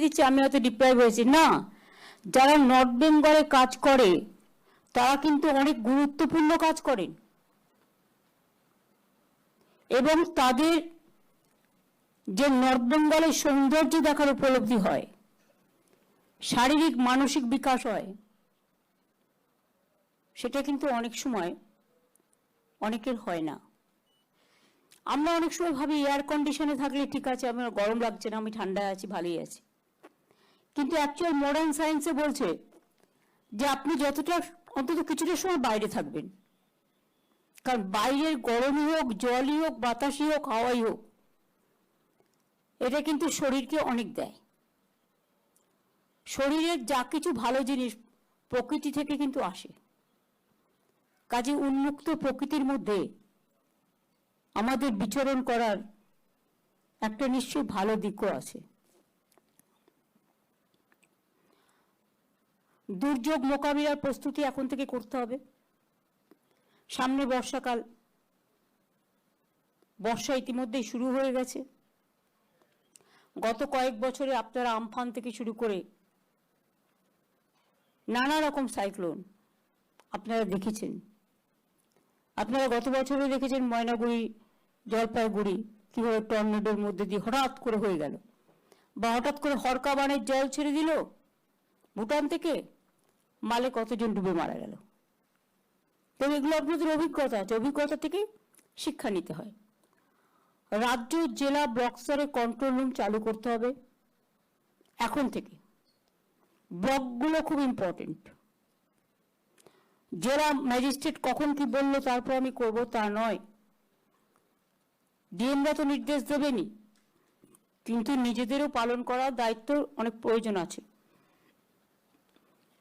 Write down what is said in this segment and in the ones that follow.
দিচ্ছি আমি হয়তো ডিপ্রাইভ হয়েছি। না, যারা নর্থ বেঙ্গলে কাজ করে, তারা কিন্তু অনেক গুরুত্বপূর্ণ কাজ করেন। এবং তাদের যে নর্থ বেঙ্গলের সৌন্দর্য দেখার উপলব্ধি হয়, শারীরিক, মানসিক বিকাশ হয়, সেটা কিন্তু অনেক সময় অনেকের হয় না। আমরা অনেক সময় ভাবি এয়ার কন্ডিশনে থাকলে ঠিক আছে, আমার গরম লাগছে না, আমি ঠান্ডায় আছি, ভালোই আছি। কিন্তু অ্যাকচুয়াল মডার্ন সায়েন্সে বলছে যে আপনি যতটা, অন্তত কিছুটা সময় বাইরে থাকবেন। কারণ বাইরের গরমই হোক, জলই হোক, বাতাসই হোক, হাওয়াই হোক, এটা কিন্তু শরীরকে অনেক দেয়। শরীরের যা কিছু ভালো জিনিস প্রকৃতি থেকে কিন্তু আসে। কাজে উন্মুক্ত প্রকৃতির মধ্যে আমাদের বিচরণ করার একটা নিশ্চয়ই ভালো দিকও আছে। দুর্যোগ মোকাবিলার প্রস্তুতি এখন থেকে করতে হবে। সামনে বর্ষাকাল। বর্ষা ইতিমধ্যেই শুরু হয়ে গেছে। গত কয়েক বছরে আপনারা আমফান থেকে শুরু করে নানা রকম সাইক্লোন আপনারা দেখেছেন। আপনারা গত বছরে দেখেছেন ময়নাগুড়ি, জলপাইগুড়ি কীভাবে টর্নেডোর মধ্যে দিয়ে হঠাৎ করে হয়ে গেল। বা হঠাৎ করে হরকা বানের জল ছেড়ে দিল ভুটান থেকে মালে কতজন ডুবে মারা গেল? তবে এগুলো আপনাদের অভিজ্ঞতা আছে। অভিজ্ঞতা থেকে শিক্ষা নিতে হয়। রাজ্য জেলা ব্লক স্তরে কন্ট্রোল রুম চালু করতে হবে। এখন থেকে। ব্লকগুলো খুব ইম্পর্টেন্ট জেলা ম্যাজিস্ট্রেট কখন কি বলল, তারপর আমি করব, তা নয়। ডিএমরা তো নির্দেশ দেবেনি কিন্তু নিজেদেরও পালন করার দায়িত্ব অনেক প্রয়োজন আছে।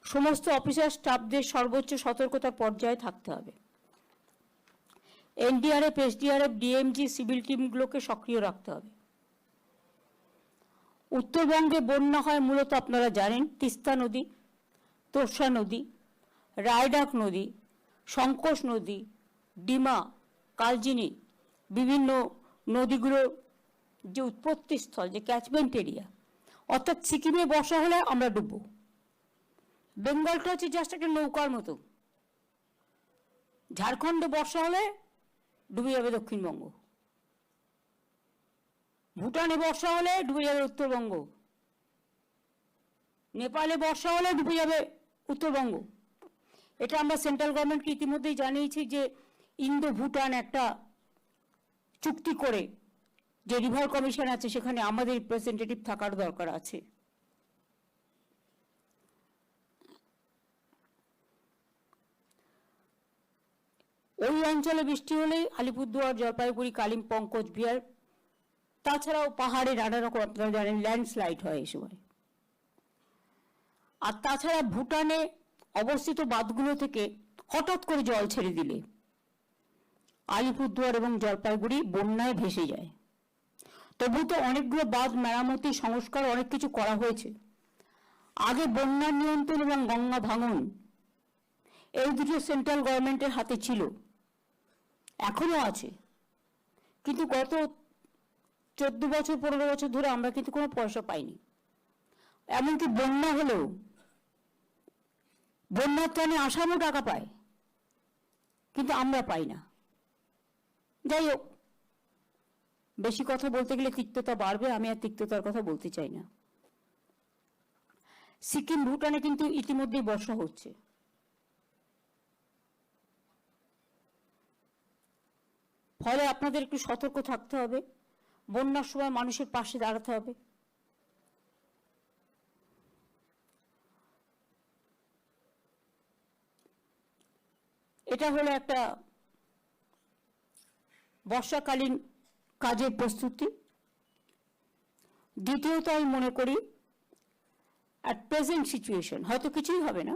সমস্ত অফিসার স্টাফদের সর্বোচ্চ সতর্কতার পর্যায়ে থাকতে হবে। এনডিআরএফ, এসডিআরএফ, ডিএমজি, সিভিল টিমগুলোকে সক্রিয় রাখতে হবে। উত্তরবঙ্গে বন্যা হয় মূলত আপনারা জানেন, তিস্তা নদী, তোরসা নদী, রায়ডাক নদী সংকোষ নদী, ডিমা, কালজিনি, বিভিন্ন নদীগুলোর যে উৎপত্তি স্থল যে ক্যাচমেন্ট এরিয়া অর্থাৎ সিকিমে বর্ষা হলে আমরা ডুববো। বেঙ্গলটা হচ্ছে জাস্ট একটা নৌকার মতো। ঝাড়খণ্ডে বর্ষা হলে ডুবে যাবে দক্ষিণবঙ্গ। ভুটানে বর্ষা হলে ডুবে যাবে উত্তরবঙ্গ। নেপালে বর্ষা হলে ডুবে যাবে উত্তরবঙ্গ। এটা আমরা সেন্ট্রাল গভর্নমেন্টকে ইতিমধ্যেই জানিয়েছি যে ইন্দো ভুটান একটা চুক্তি করে যে রিভার কমিশন আছে সেখানে আমাদের রিপ্রেজেন্টেটিভ থাকার দরকার আছে। ওই অঞ্চলে বৃষ্টি হলেই আলিপুরদুয়ার, জলপাইগুড়ি, কালিম্পং, কোচবিহার, তাছাড়াও পাহাড়ে নানা রকম আপনারা জানেন, ল্যান্ডস্লাইড হয় এই সময়। আর তাছাড়া ভুটানে অবস্থিত বাঁধগুলো থেকে হঠাৎ করে জল ছেড়ে দিলে আলিপুরদুয়ার এবং জলপাইগুড়ি বন্যায় ভেসে যায়। তবু তো অনেকগুলো বাঁধ মেরামতি, সংস্কার, অনেক কিছু করা হয়েছে। আগে বন্যা নিয়ন্ত্রণ এবং গঙ্গা ভাঙন এই দুটো সেন্ট্রাল গভর্নমেন্টের হাতে ছিল। এখনও আছে। কিন্তু গত চোদ্দ বছর, পনেরো বছর ধরে আমরা কিন্তু কোনো পয়সা পাইনি। এমনকি বন্যা হলেও, বন্যার ত্রাণে আসামও টাকা পায়, কিন্তু আমরা পাই না। যাই হোক, বেশি কথা বলতে গেলে তিক্ততা বাড়বে, আমি আর তিক্ততার কথা বলতে চাই না। সিকিম, ভুটানে কিন্তু ইতিমধ্যেই বর্ষা হচ্ছে। ফলে আপনাদের একটু সতর্ক থাকতে হবে। বন্যার সময় মানুষের পাশে দাঁড়াতে হবে। এটা হলো একটা বর্ষাকালীন কাজের প্রস্তুতি। দ্বিতীয়ত আমি মনে করি অ্যাট প্রেজেন্ট সিচুয়েশন হয়তো কিছুই হবে না।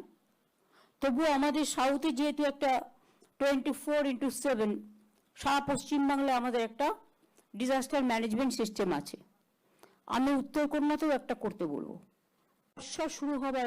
তবুও আমাদের সাউথে যেহেতু একটা টোয়েন্টি ফোর ইন্টু সেভেন সারা পশ্চিমবাংলায় আমাদের একটা ডিজাস্টার ম্যানেজমেন্ট সিস্টেম আছে। আমি উত্তর কন্যাতেও একটা করতে বলব। বর্ষা শুরু হবে